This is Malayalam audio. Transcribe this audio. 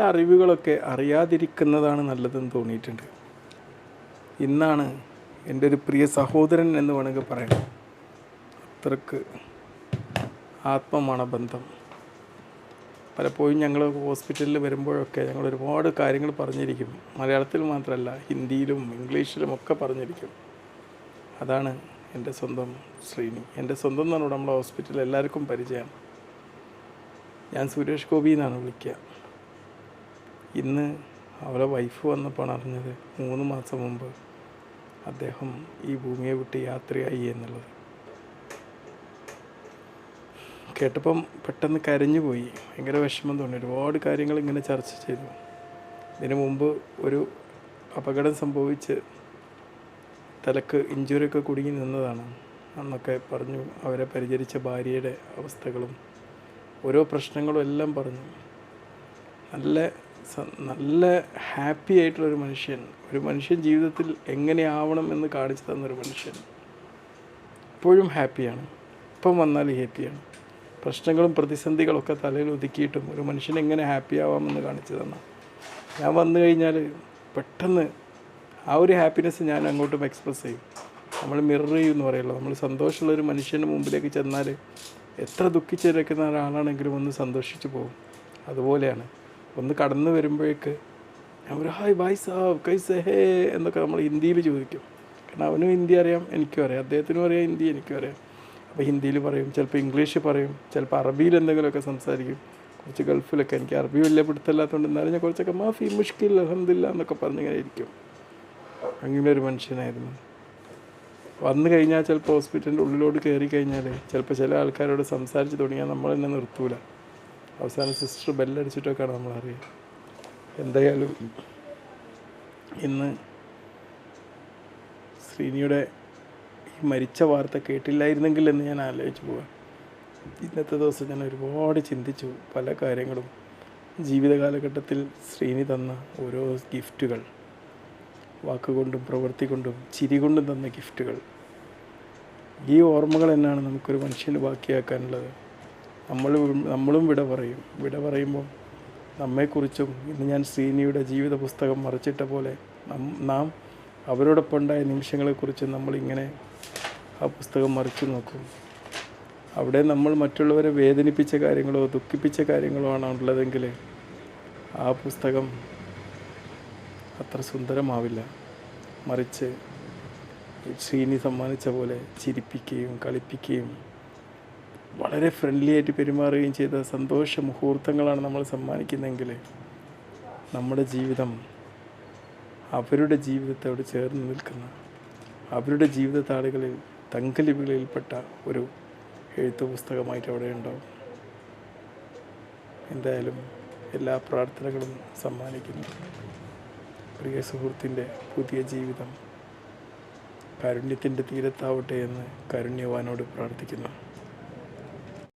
അറിവുകളൊക്കെ അറിയാതിരിക്കുന്നതാണ് നല്ലതെന്ന് തോന്നിയിട്ടുണ്ട്. ഇന്നാണ് എന്റെ ഒരു പ്രിയ സഹോദരൻ എന്ന് വേണമെങ്കിൽ പറയാം. അത്രയ്ക്ക് ആത്മമാണ് ബന്ധം. പലപ്പോഴും ഞങ്ങൾ ഹോസ്പിറ്റലിൽ വരുമ്പോഴൊക്കെ ഞങ്ങൾ ഒരുപാട് കാര്യങ്ങൾ പറഞ്ഞിരിക്കും. മലയാളത്തിൽ മാത്രമല്ല ഹിന്ദിയിലും ഇംഗ്ലീഷിലും ഒക്കെ പറഞ്ഞിരിക്കും. അതാണ് എന്റെ സ്വന്തം ശ്രീനി. എന്റെ സ്വന്തം എന്ന് പറഞ്ഞാൽ നമ്മുടെ ഹോസ്പിറ്റലിൽ എല്ലാവർക്കും പരിചയമാണ്. ഞാൻ സുരേഷ് ഗോപി എന്നാണ് വിളിക്കുക. ഇന്ന് അവരെ വൈഫ് വന്നപ്പോൾ അറിഞ്ഞത് മൂന്ന് മാസം മുമ്പ് അദ്ദേഹം ഈ ഭൂമിയെ വിട്ട് യാത്രയായി എന്നുള്ളത്. കേട്ടപ്പം പെട്ടെന്ന് കരഞ്ഞു പോയി. ഭയങ്കര വിഷമം തോന്നി. ഒരുപാട് കാര്യങ്ങൾ ഇങ്ങനെ ചർച്ച ചെയ്തു. ഇതിനു മുമ്പ് ഒരു അപകടം സംഭവിച്ച് തലക്ക് ഇഞ്ചുറിയൊക്കെ കുടുങ്ങി നിന്നതാണ്. അന്നൊക്കെ പറഞ്ഞു അവരെ പരിചരിച്ച ഭാര്യയുടെ അവസ്ഥകളും ഓരോ പ്രശ്നങ്ങളും എല്ലാം പറഞ്ഞു. നല്ല നല്ല ഹാപ്പി ആയിട്ടുള്ളൊരു മനുഷ്യൻ ഒരു മനുഷ്യൻ ജീവിതത്തിൽ എങ്ങനെയാവണം എന്ന് കാണിച്ചു തന്നൊരു മനുഷ്യൻ ഇപ്പോഴും ഹാപ്പിയാണ്. ഇപ്പം വന്നാൽ ഹാപ്പിയാണ്. പ്രശ്നങ്ങളും പ്രതിസന്ധികളൊക്കെ തലയിൽ ഒതുക്കിയിട്ടും ഒരു മനുഷ്യൻ എങ്ങനെ ഹാപ്പി ആവാമെന്ന് കാണിച്ചു തന്ന. ഞാൻ വന്നു കഴിഞ്ഞാൽ പെട്ടെന്ന് ആ ഒരു ഹാപ്പിനെസ് ഞാൻ അങ്ങോട്ടും എക്സ്പ്രസ് ചെയ്യും. നമ്മൾ മിറർ ചെയ്യും എന്ന് പറയുള്ളൂ. നമ്മൾ സന്തോഷമുള്ള ഒരു മനുഷ്യന്റെ മുമ്പിലേക്ക് ചെന്നാൽ എത്ര ദുഃഖിച്ചിരിക്കുന്ന ഒരാളാണെങ്കിലും ഒന്ന് സന്തോഷിച്ചു പോകും. അതുപോലെയാണ്. ഒന്ന് കടന്നു വരുമ്പോഴേക്ക് ഒരു ഹായ് ബായ് സാബ് കൈസേ ഹേ എന്നൊക്കെ നമ്മൾ ഹിന്ദിയിൽ ചോദിക്കും. കാരണം അവനും ഹിന്ദി അറിയാം എനിക്കും അറിയാം. അദ്ദേഹത്തിനും അറിയാം ഹിന്ദി എനിക്കും അറിയാം. അപ്പോൾ ഹിന്ദിയിൽ പറയും ചിലപ്പോൾ ഇംഗ്ലീഷ് പറയും ചിലപ്പോൾ അറബിയിൽ എന്തെങ്കിലുമൊക്കെ സംസാരിക്കും. കുറച്ച് ഗൾഫിലൊക്കെ എനിക്ക് അറബി വലിയ പിടുത്തമില്ലാത്തതുകൊണ്ട് എന്നാലും ഞാൻ കുറച്ചൊക്കെ മാഫി മുഷ്കിൽ അഹമ്മദില്ല എന്നൊക്കെ പറഞ്ഞിങ്ങനെ ഇരിക്കും. അങ്ങനെ ഒരു മനുഷ്യനായിരുന്നു. വന്നു കഴിഞ്ഞാൽ ചിലപ്പോൾ ഹോസ്പിറ്റലിന്റെ ഉള്ളിലോട്ട് കയറി കഴിഞ്ഞാൽ ചിലപ്പോൾ ചില ആൾക്കാരോട് സംസാരിച്ച് തുടങ്ങിയാൽ നമ്മൾ തന്നെ നിർത്തൂല. അവസാനം സിസ്റ്റർ ബെല്ലടിച്ചിട്ടൊക്കെയാണ് നമ്മൾ അറിയുക എന്തായാലും ഇന്ന് ശ്രീനിയുടെ ഈ മരിച്ച വാർത്ത കേട്ടില്ലായിരുന്നെങ്കിൽ എന്ന് ഞാൻ ആലോചിച്ചു പോവാം. ഇന്നത്തെ ദിവസം ഞാൻ ഒരുപാട് ചിന്തിച്ചു പല കാര്യങ്ങളും. ജീവിത കാലഘട്ടത്തിൽ ശ്രീനി തന്ന ഓരോ ഗിഫ്റ്റുകൾ വാക്കുകൊണ്ടും പ്രവൃത്തി കൊണ്ടും ചിരി കൊണ്ടും തന്ന ഗിഫ്റ്റുകൾ. ഈ ഓർമ്മകൾ തന്നെയാണ് നമുക്കൊരു മനുഷ്യന് ബാക്കിയാക്കാനുള്ളത്. നമ്മൾ നമ്മളും വിട പറയും. വിട പറയുമ്പോൾ നമ്മെക്കുറിച്ചും ഇന്ന് ഞാൻ ശ്രീനിയുടെ ജീവിത പുസ്തകം മറിച്ചിട്ട പോലെ നാം അവരോടൊപ്പം ഉണ്ടായ നിമിഷങ്ങളെക്കുറിച്ച് നമ്മളിങ്ങനെ ആ പുസ്തകം മറിച്ചു നോക്കും. അവിടെ നമ്മൾ മറ്റുള്ളവരെ വേദനിപ്പിച്ച കാര്യങ്ങളോ ദുഃഖിപ്പിച്ച കാര്യങ്ങളോ ആണ് ഉള്ളതെങ്കിൽ ആ പുസ്തകം അത്ര സുന്ദരമാവില്ല. മറിച്ച് ശ്രീനി സമ്മാനിച്ച പോലെ ചിരിപ്പിക്കുകയും കളിപ്പിക്കുകയും വളരെ ഫ്രണ്ട്ലി ആയിട്ട് പെരുമാറുകയും ചെയ്ത സന്തോഷ മുഹൂർത്തങ്ങളാണ് നമ്മൾ സമ്മാനിക്കുന്നതെങ്കിൽ നമ്മുടെ ജീവിതം അവരുടെ ജീവിതത്തോട് ചേർന്ന് നിൽക്കുന്ന അവരുടെ ജീവിത താളുകളിൽ തങ്കലിപികളിൽപ്പെട്ട ഒരു എഴുത്തു പുസ്തകമായിട്ട് അവിടെ ഉണ്ടാവും. എന്തായാലും എല്ലാ പ്രാർത്ഥനകളും സമ്മാനിക്കുന്നു. പ്രിയ സുഹൃത്തിന്റെ പുതിയ ജീവിതം കാരുണ്യത്തിന്റെ തീരത്താവട്ടെ എന്ന് കാരുണ്യവാനോട് പ്രാർത്ഥിക്കുന്നു.